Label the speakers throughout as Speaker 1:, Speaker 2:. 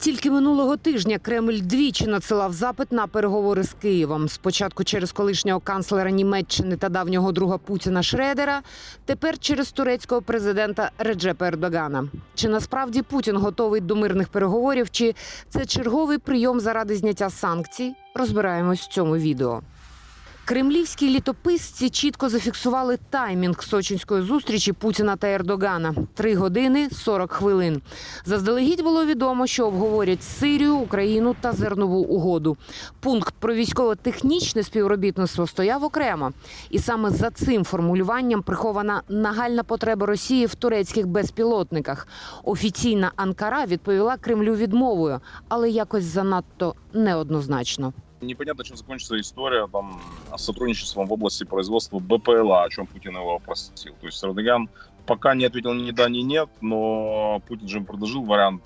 Speaker 1: Тільки минулого тижня Кремль двічі надсилав запит на переговори з Києвом. Спочатку через колишнього канцлера Німеччини та давнього друга Путіна Шредера, тепер через турецького президента Реджепа Ердогана. Чи насправді Путін готовий до мирних переговорів? Чи це черговий прийом заради зняття санкцій? Розбираємось в цьому відео. Кремлівські літописці чітко зафіксували таймінг сочинської зустрічі Путіна та Ердогана три години 40 хвилин. Заздалегідь було відомо, що обговорять Сирію, Україну та зернову угоду. Пункт про військово-технічне співробітництво стояв окремо, і саме за цим формулюванням прихована нагальна потреба Росії в турецьких безпілотниках. Офіційна Анкара відповіла Кремлю відмовою, але якось занадто неоднозначно.
Speaker 2: Непонятно, чем закончится история там, с сотрудничеством в области производства БПЛА, о чем Путин его просил. То есть Эрдоган пока не ответил ни да, ни нет, но Путин же им предложил вариант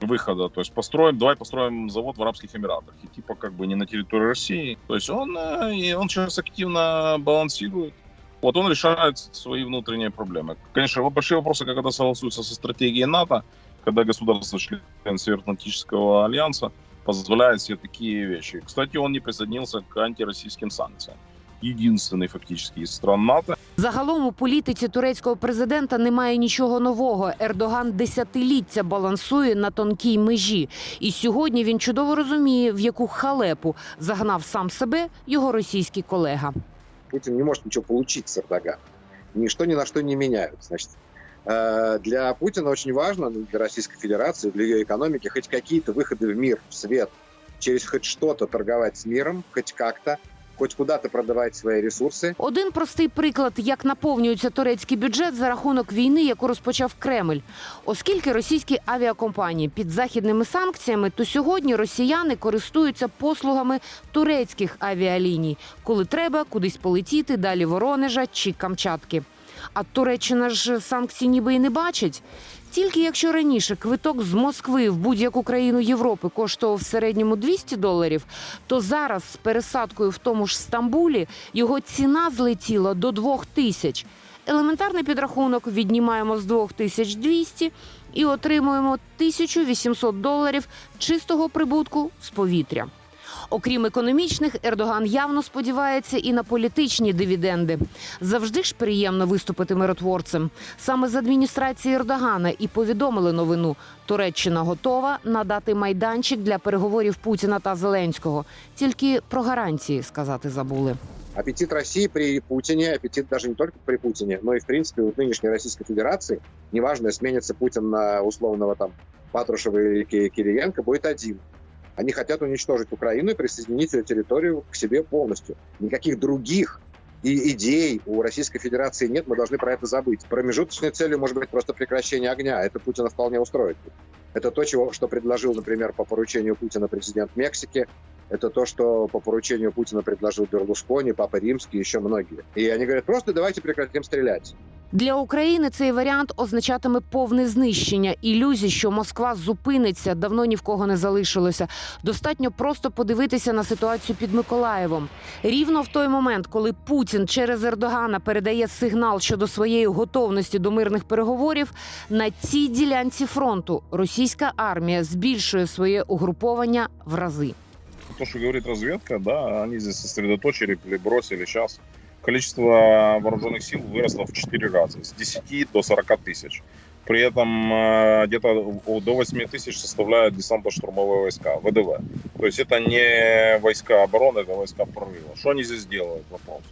Speaker 2: выхода. То есть построим, давай построим завод в Арабских Эмиратах. И типа как бы не на территории России. То есть он, э, и он сейчас активно балансирует. Вот он решает свои внутренние проблемы. Конечно, большие вопросы, как это согласуется со стратегией НАТО, когда государство член Североатлантического альянса позволяет себе такие вещи. Кстати, он не присоединился к антироссийским санкциям. Единственный фактически из стран НАТО.
Speaker 1: Загалом у політиці турецького президента немає нічого нового. Ердоган десятиліття балансує на тонкій межі, і сьогодні він чудово розуміє, в яку халепу загнав сам себе його російський колега.
Speaker 3: Путин не может ничего получить с Эрдоганом. Ничто ни на что не меняют. Значит, э, для Путина очень важно, ну, для Российской Федерации, для ее экономики, хоть какие-то выходы в мир, в свет, через хоть что-то торговать с миром, хоть как-то, хоть куда-то продавать свои ресурсы.
Speaker 1: Один простий приклад, як наповнюється турецький бюджет за рахунок війни, яку розпочав Кремль. Оскільки російські авіакомпанії під західними санкціями, то сьогодні росіяни користуються послугами турецьких авіаліній, коли треба кудись полетіти далі Воронежа чи Камчатки. А Туреччина ж санкцій ніби і не бачить. Тільки якщо раніше квиток з Москви в будь-яку країну Європи коштував в середньому 200 доларів, то зараз з пересадкою в тому ж Стамбулі його ціна злетіла до 2 тисяч. Елементарний підрахунок віднімаємо з 2200 і отримуємо 1800 доларів чистого прибутку з повітря. Окрім економічних, Ердоган явно сподівається і на політичні дивіденди. Завжди ж приємно виступити миротворцем. Саме з адміністрації Ердогана і повідомили новину. Туреччина готова надати майданчик для переговорів Путіна та Зеленського. Тільки про гарантії сказати забули.
Speaker 3: Аппетит России при Путине, аппетит даже не только при Путине, но и, в принципе, у нынешней Российской Федерации, неважно, сменится Путин на условного там Патрушева или Ки- Кириенко, будет один. Они хотят уничтожить Украину и присоединить ее территорию к себе полностью. Никаких других и идей у Российской Федерации нет, мы должны про это забыть. Промежуточной целью может быть просто прекращение огня. Это Путина вполне устроит. Это то, чего, что предложил, например, по поручению Путина президент Мексики. Это то, что по поручению Путина предложил Берлускони, Папа Римский, еще многие. И они говорят, просто давайте прекратим стрелять.
Speaker 1: Для України цей варіант означатиме повне знищення. Ілюзій, що Москва зупиниться, давно ні в кого не залишилося. Достатньо просто подивитися на ситуацію під Миколаєвом. Рівно в той момент, коли Путін через Ердогана передає сигнал щодо своєї готовності до мирних переговорів, на цій ділянці фронту російська армія збільшує своє угруповання в рази.
Speaker 2: То, что говорит разведка, да, они здесь сосредоточили сейчас. Количество вооруженных сил выросло в 4 раза, с 10 до 40 тысяч. При этом э, где-то до 8 тысяч составляют десантно-штурмовые войска, ВДВ. То есть это не войска обороны, это войска прорыва. Что они здесь делают, вопрос?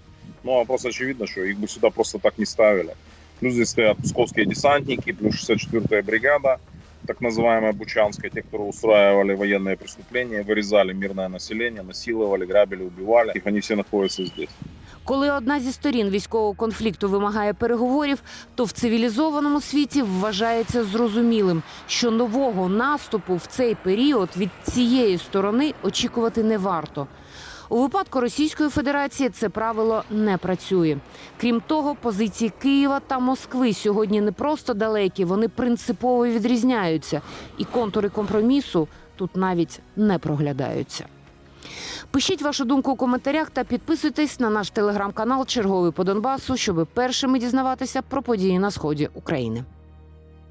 Speaker 2: Ну, вопрос очевидно, что их бы сюда просто так не ставили. Плюс здесь стоят псковские десантники, плюс 64-я бригада, так называемая Бучанская, те, которые устраивали военные преступления, вырезали мирное население, насиловали, грабили, убивали. Их они все находятся здесь.
Speaker 1: Коли одна зі сторін військового конфлікту вимагає переговорів, то в цивілізованому світі вважається зрозумілим, що нового наступу в цей період від цієї сторони очікувати не варто. У випадку Російської Федерації це правило не працює. Крім того, позиції Києва та Москви сьогодні не просто далекі, вони принципово відрізняються, і контури компромісу тут навіть не проглядаються. Пишіть вашу думку у коментарях та підписуйтесь на наш телеграм-канал Черговий по Донбасу, щоб першими дізнаватися про події на сході України.